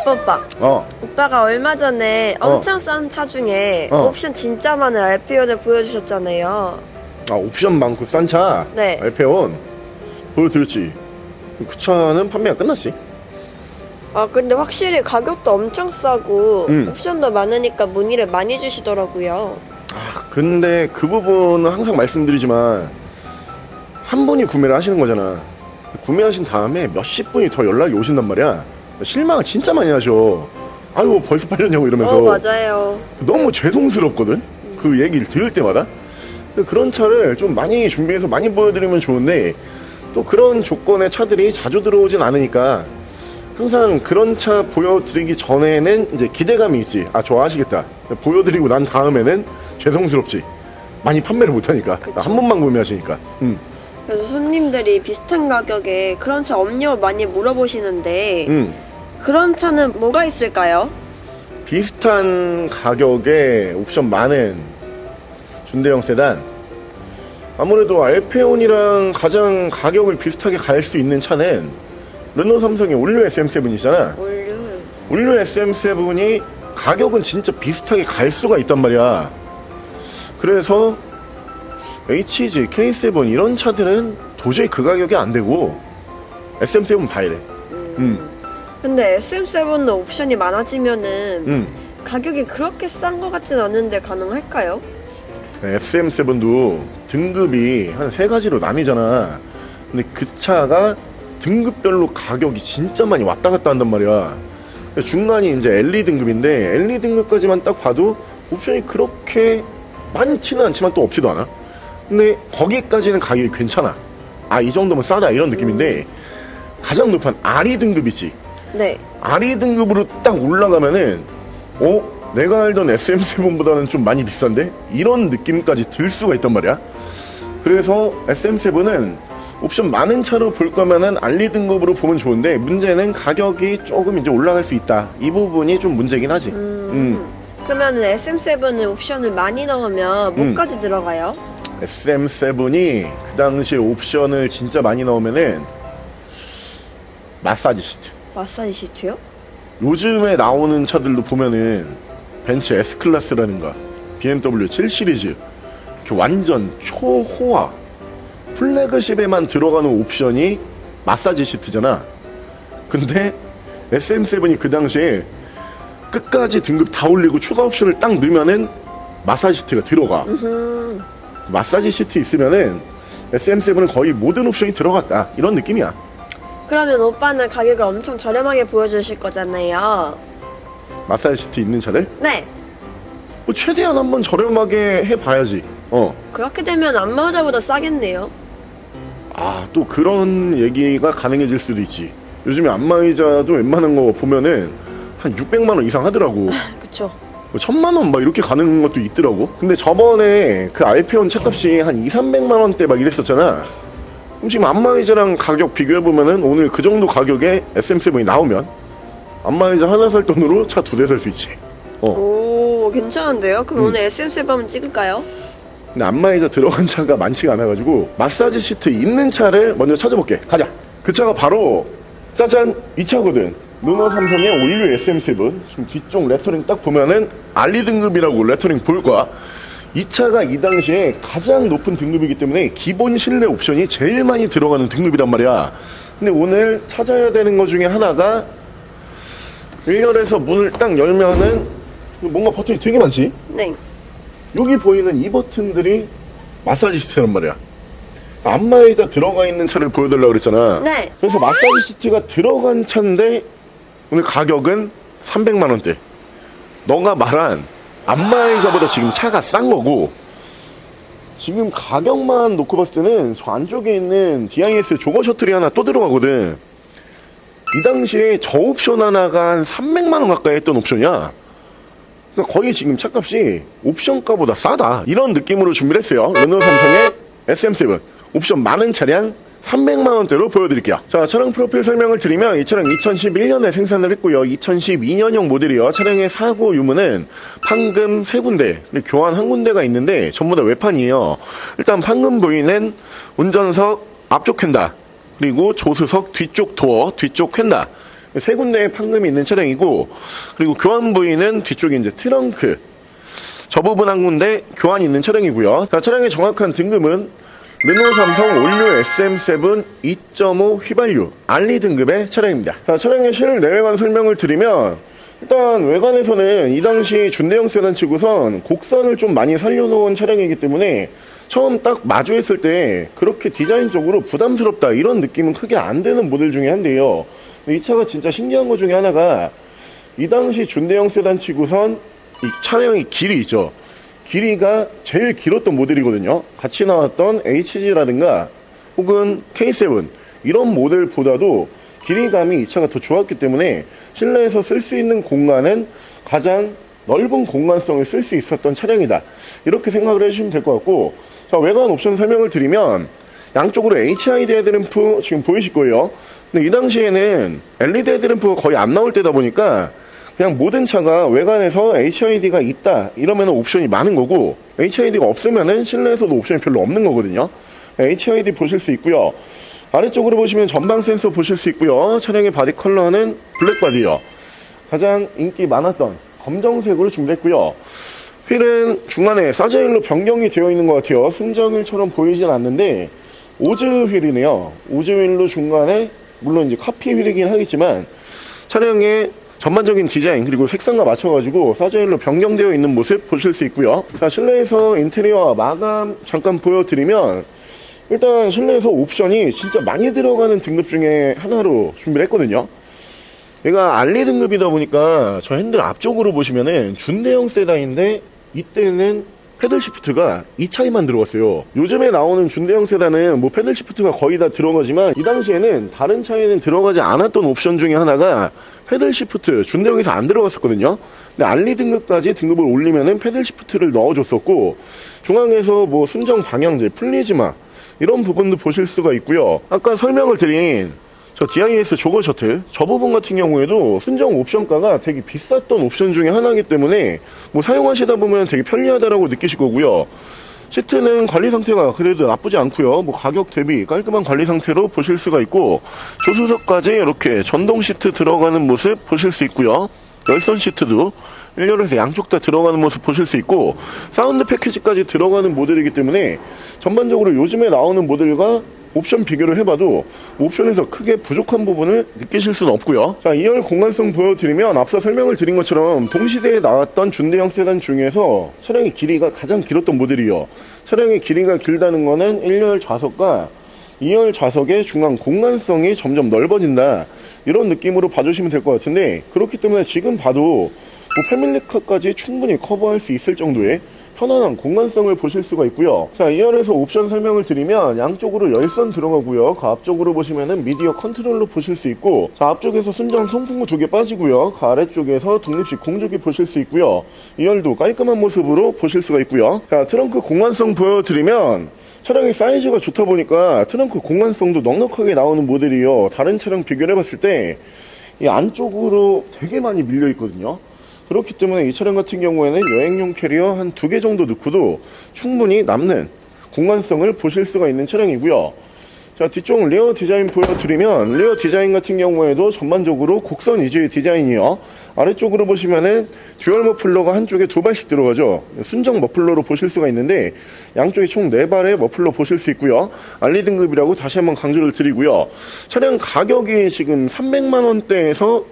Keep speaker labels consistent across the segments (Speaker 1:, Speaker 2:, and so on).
Speaker 1: 오빠 오빠
Speaker 2: 어,
Speaker 1: 오빠가 얼마 전에
Speaker 2: 어.
Speaker 1: 엄청 싼 차 중에
Speaker 2: 어.
Speaker 1: 옵션 진짜 많은 알피온을 보여주셨잖아요
Speaker 2: 아 옵션 많고 싼 차.
Speaker 1: 네.
Speaker 2: 알페온 보여드렸지. 그 차는 판매가 끝났지.
Speaker 1: 아 근데 확실히 가격도 엄청 싸고
Speaker 2: 음.
Speaker 1: 옵션도 많으니까 문의를 많이 주시더라고요
Speaker 2: 아, 근데 그 부분은 항상 말씀드리지만 한 분이 구매를 하시는 거잖아. 구매하신 다음에 몇십 분이 더 연락이 오신단 말이야. 실망을 진짜 많이 하셔. 아유 벌써 팔렸냐고 이러면서
Speaker 1: 어 맞아요
Speaker 2: 너무 죄송스럽거든. 그 얘기를 들을 때마다. 근데 그런 차를 좀 많이 준비해서 많이 보여드리면 좋은데 또 그런 조건의 차들이 자주 들어오진 않으니까 항상 그런 차 보여드리기 전에는 이제 기대감이 있지. 아 좋아하시겠다. 보여드리고 난 다음에는 죄송스럽지. 많이 판매를 못하니까
Speaker 1: 그쵸.
Speaker 2: 한 번만 구매하시니까. 음,
Speaker 1: 그래서 손님들이 비슷한 가격에 그런 차 없냐고 많이 물어보시는데
Speaker 2: 음.
Speaker 1: 그런 차는 뭐가 있을까요?
Speaker 2: 비슷한 가격에 옵션 많은 준대형 세단. 아무래도 알페온이랑 가장 가격을 비슷하게 갈 수 있는 차는 르노 삼성의 올류 SM7이잖아.
Speaker 1: 올류.
Speaker 2: 올류 SM7이 가격은 진짜 비슷하게 갈 수가 있단 말이야. 그래서 HG, K7 이런 차들은 도저히 그 가격이 안 되고 SM7 봐야 돼.
Speaker 1: 음.
Speaker 2: 음.
Speaker 1: 근데 SM7은 옵션이 많아지면은
Speaker 2: 음.
Speaker 1: 가격이 그렇게 싼 것 같진 않은데 가능할까요?
Speaker 2: SM7도 등급이 한 세 가지로 나뉘잖아. 근데 그 차가 등급별로 가격이 진짜 많이 왔다 갔다 한단 말이야. 중간이 이제 LE 등급인데 LE 등급까지만 딱 봐도 옵션이 그렇게 많지는 않지만 또 없지도 않아. 근데 거기까지는 가격이 괜찮아. 아, 이 정도면 싸다 이런 느낌인데 가장 높은 RE 등급이지.
Speaker 1: 네.
Speaker 2: RE 등급으로 딱 올라가면은 어? 내가 알던 SM7보다는 좀 많이 비싼데? 이런 느낌까지 들 수가 있단 말이야 그래서 SM7은 옵션 많은 차로 볼 거면은 RE 등급으로 보면 좋은데 문제는 가격이 조금 이제 올라갈 수 있다 이 부분이 좀 문제긴 하지
Speaker 1: 음. 그러면 SM7은 옵션을 많이 넣으면
Speaker 2: 음.
Speaker 1: 뭐까지 들어가요?
Speaker 2: SM7이 그 당시에 옵션을 진짜 많이 넣으면은 마사지 시트
Speaker 1: 마사지 시트요?
Speaker 2: 요즘에 나오는 차들도 보면은 벤츠 S클래스라든가 BMW 7 시리즈 이렇게 완전 초호화 플래그십에만 들어가는 옵션이 마사지 시트잖아. 근데 SM7이 그 당시에 끝까지 등급 다 올리고 추가 옵션을 딱 넣으면은 마사지 시트가 들어가.
Speaker 1: 음.
Speaker 2: 마사지 시트 있으면은 SM7은 거의 모든 옵션이 들어갔다. 이런 느낌이야.
Speaker 1: 그러면 오빠는 가격을 엄청 저렴하게 보여주실 거잖아요.
Speaker 2: 마사지 시트 있는 차를
Speaker 1: 네.
Speaker 2: 뭐 최대한 한번 저렴하게 해봐야지. 어.
Speaker 1: 그렇게 되면 안마의자보다 싸겠네요.
Speaker 2: 아, 또 그런 얘기가 가능해질 수도 있지. 요즘에 안마의자도 웬만한 거 보면은 한 600만 원 이상 하더라고.
Speaker 1: 그쵸.
Speaker 2: 뭐 천만 원 막 이렇게 가는 것도 있더라고. 근데 저번에 그 알페온 차값이 한 2, 300만 원대 막 이랬었잖아. 지금 안마의자랑 가격 비교해 보면은 오늘 그 정도 가격에 SM7이 나오면 안마의자 하나 살 돈으로 차 두 대 살 수 있지. 어.
Speaker 1: 오, 괜찮은데요? 그럼
Speaker 2: 음.
Speaker 1: 오늘 SM7 한번 찍을까요?
Speaker 2: 근데 안마의자 들어간 차가 많지가 않아가지고 마사지 시트 있는 차를 먼저 찾아볼게. 가자. 그 차가 바로 짜잔 이 차거든. 르노 삼성의 올류 SM7. 지금 뒤쪽 레터링 딱 보면은 알리 등급이라고 레터링 볼 거야. 이 차가 이 당시에 가장 높은 등급이기 때문에 기본 실내 옵션이 제일 많이 들어가는 등급이란 말이야. 근데 오늘 찾아야 되는 것 중에 하나가 1열에서 문을 딱 열면은 뭔가 버튼이 되게 많지?
Speaker 1: 네.
Speaker 2: 여기 보이는 이 버튼들이 마사지 시트란 말이야. 안마의자 들어가 있는 차를 보여달라고 그랬잖아.
Speaker 1: 네.
Speaker 2: 그래서 마사지 시트가 들어간 차인데 오늘 가격은 300만 원대. 너가 말한 안마의자보다 지금 차가 싼 거고 지금 가격만 놓고 봤을 때는 저 안쪽에 있는 DIS 조거 셔틀이 하나 또 들어가거든. 이 당시에 저 옵션 하나가 한 300만 원 가까이 했던 옵션이야. 그러니까 거의 지금 차값이 옵션가보다 싸다 이런 느낌으로 준비를 했어요 르노 삼성의 SM7 옵션 많은 차량 300만 원대로 보여드릴게요. 자 차량 프로필 설명을 드리면 이 차량 2011년에 생산을 했고요. 2012년형 모델이요. 차량의 사고 유무는 판금 세 군데 교환 한 군데가 있는데 전부 다 외판이에요. 일단 판금 부위는 운전석 앞쪽 캔다 그리고 조수석 뒤쪽 도어 뒤쪽 캔다. 세 군데에 판금이 있는 차량이고 그리고 교환 부위는 뒤쪽에 이제 트렁크. 저 부분 한 군데 교환이 있는 차량이고요. 자, 차량의 정확한 등급은 르노 삼성 올류 SM7 2.5 휘발유 알리 등급의 차량입니다. 자, 차량의 실 내외관 설명을 드리면 일단 외관에서는 이 당시 준대형 세단 치고선 곡선을 좀 많이 살려놓은 차량이기 때문에 처음 딱 마주했을 때 그렇게 디자인적으로 부담스럽다 이런 느낌은 크게 안 드는 모델 중에 한데요. 이 차가 진짜 신기한 것 중에 하나가 이 당시 준대형 세단 치고선 이 차량의 길이 있죠. 길이가 제일 길었던 모델이거든요. 같이 나왔던 HG라든가 혹은 K7 이런 모델보다도 길이감이 이 차가 더 좋았기 때문에 실내에서 쓸 수 있는 공간은 가장 넓은 공간성을 쓸 수 있었던 차량이다. 이렇게 생각을 해주시면 될 것 같고 자, 외관 옵션 설명을 드리면 양쪽으로 HID 헤드램프 지금 보이실 거예요. 근데 이 당시에는 LED 헤드램프가 거의 안 나올 때다 보니까 그냥 모든 차가 외관에서 HID가 있다 이러면 옵션이 많은 거고 HID가 없으면은 실내에서도 옵션이 별로 없는 거거든요. HID 보실 수 있고요. 아래쪽으로 보시면 전방 센서 보실 수 있고요. 차량의 바디 컬러는 블랙 바디요. 가장 인기 많았던 검정색으로 준비했고요. 휠은 중간에 사자일로 변경이 되어 있는 것 같아요. 순정휠처럼 보이진 않는데 오즈 휠이네요. 오즈 휠로 중간에 물론 이제 카피 휠이긴 하겠지만 차량의 전반적인 디자인 그리고 색상과 맞춰가지고 사자일로 변경되어 있는 모습 보실 수 있고요. 자 실내에서 인테리어 마감 잠깐 보여드리면 일단 실내에서 옵션이 진짜 많이 들어가는 등급 중에 하나로 준비를 했거든요. 얘가 알리 등급이다 보니까 저 핸들 앞쪽으로 보시면은 준대형 세단인데 이때는 패들 시프트가 이 차이만 들어갔어요. 요즘에 나오는 준대형 세단은 뭐 패들 시프트가 거의 다 들어가지만 이 당시에는 다른 차에는 들어가지 않았던 옵션 중에 하나가 패들 시프트 준대형에서 안 들어갔었거든요. 근데 알리 등급까지 등급을 올리면은 패들 시프트를 넣어줬었고 중앙에서 뭐 순정 방향제, 플리즈마 이런 부분도 보실 수가 있고요. 아까 설명을 드린 저 DIS 조거 셔틀 저 부분 같은 경우에도 순정 옵션가가 되게 비쌌던 옵션 중에 하나이기 때문에 뭐 사용하시다 보면 되게 편리하다라고 느끼실 거고요. 시트는 관리 상태가 그래도 나쁘지 않고요. 뭐 가격 대비 깔끔한 관리 상태로 보실 수가 있고 조수석까지 이렇게 전동 시트 들어가는 모습 보실 수 있고요. 열선 시트도 1열에서 양쪽 다 들어가는 모습 보실 수 있고 사운드 패키지까지 들어가는 모델이기 때문에 전반적으로 요즘에 나오는 모델과 옵션 비교를 해봐도 옵션에서 크게 부족한 부분을 느끼실 수는 없고요. 자, 2열 공간성 보여드리면 앞서 설명을 드린 것처럼 동시대에 나왔던 준대형 세단 중에서 차량의 길이가 가장 길었던 모델이요. 차량의 길이가 길다는 거는 1열 좌석과 2열 좌석의 중간 공간성이 점점 넓어진다. 이런 느낌으로 봐주시면 될 것 같은데 그렇기 때문에 지금 봐도 뭐 패밀리카까지 충분히 커버할 수 있을 정도의 편안한 공간성을 보실 수가 있고요. 자, 2열에서 옵션 설명을 드리면 양쪽으로 열선 들어가고요. 그 앞쪽으로 보시면은 미디어 컨트롤러 보실 수 있고 자, 앞쪽에서 순정 송풍구 두 개 빠지고요. 그 아래쪽에서 독립식 공조기 보실 수 있고요. 2열도 깔끔한 모습으로 보실 수가 있고요. 자, 트렁크 공간성 보여드리면 차량의 사이즈가 좋다 보니까 트렁크 공간성도 넉넉하게 나오는 모델이요. 다른 차량 비교를 해봤을 때 이 안쪽으로 되게 많이 밀려 있거든요. 그렇기 때문에 이 차량 같은 경우에는 여행용 캐리어 한 두 개 정도 넣고도 충분히 남는 공간성을 보실 수가 있는 차량이고요. 자, 뒤쪽 리어 디자인 보여드리면 리어 디자인 같은 경우에도 전반적으로 곡선 위주의 디자인이요. 아래쪽으로 보시면은 듀얼 머플러가 한쪽에 두 발씩 들어가죠. 순정 머플러로 보실 수가 있는데 양쪽에 총 네 발의 머플러 보실 수 있고요. 알리 등급이라고 다시 한번 강조를 드리고요. 차량 가격이 지금 300만 원대에서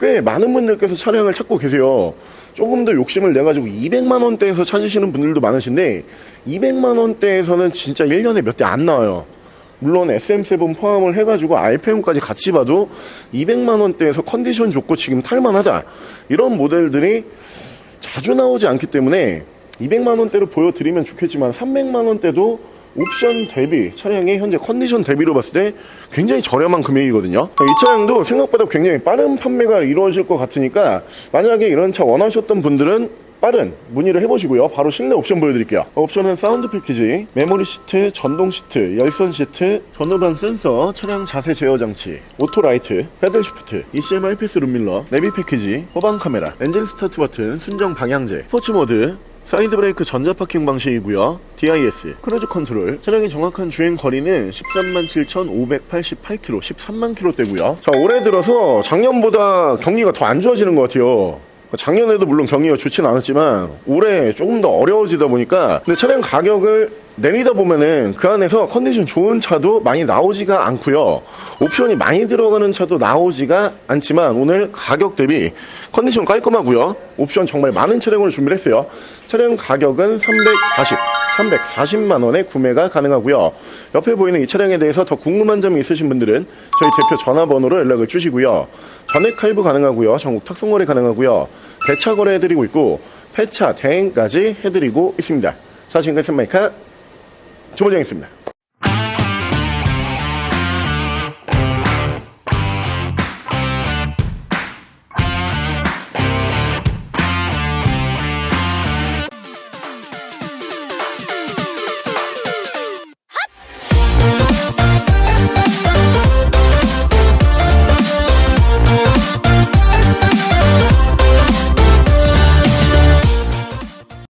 Speaker 2: 꽤 많은 분들께서 차량을 찾고 계세요. 조금 더 욕심을 내가지고 200만 원대에서 찾으시는 분들도 많으신데 200만 원대에서는 진짜 1년에 몇 대 안 나와요. 물론 SM7 포함을 해가지고 RPM까지 같이 봐도 200만 원대에서 컨디션 좋고 지금 탈만하다 이런 모델들이 자주 나오지 않기 때문에 200만 원대로 보여드리면 좋겠지만 300만 원대도 옵션 대비 차량의 현재 컨디션 대비로 봤을 때 굉장히 저렴한 금액이거든요. 이 차량도 생각보다 굉장히 빠른 판매가 이루어질 것 같으니까 만약에 이런 차 원하셨던 분들은 빠른 문의를 해보시고요. 바로 실내 옵션 보여드릴게요. 옵션은 사운드 패키지, 메모리 시트, 전동 시트, 열선 시트, 전후반 센서, 차량 자세 제어 장치, 오토 라이트, 패들 시프트, ECM IPS 룸밀러, 내비 패키지, 후방 카메라, 엔진 스타트 버튼, 순정 방향제, 스포츠 모드, 사이드 브레이크 전자 파킹 방식이고요. DIS, 크루즈 컨트롤. 차량의 정확한 주행 거리는 13만 7,588km, 13만 km대고요. 자, 올해 들어서 작년보다 경기가 더 안 좋아지는 것 같아요. 작년에도 물론 경기가 좋진 않았지만 올해 조금 더 어려워지다 보니까 근데 차량 가격을 내리다 보면은 그 안에서 컨디션 좋은 차도 많이 나오지가 않고요. 옵션이 많이 들어가는 차도 나오지가 않지만 오늘 가격 대비 컨디션 깔끔하고요. 옵션 정말 많은 차량을 준비를 했어요. 차량 가격은 340, 340만 원에 구매가 가능하고요. 옆에 보이는 이 차량에 대해서 더 궁금한 점이 있으신 분들은 저희 대표 전화번호로 연락을 주시고요. 전액 할부 가능하고요. 전국 탁송 거래 가능하고요. 대차 거래 해드리고 있고 폐차 대행까지 해드리고 있습니다. 자 지금까지 샌마이카 조보장이었습니다.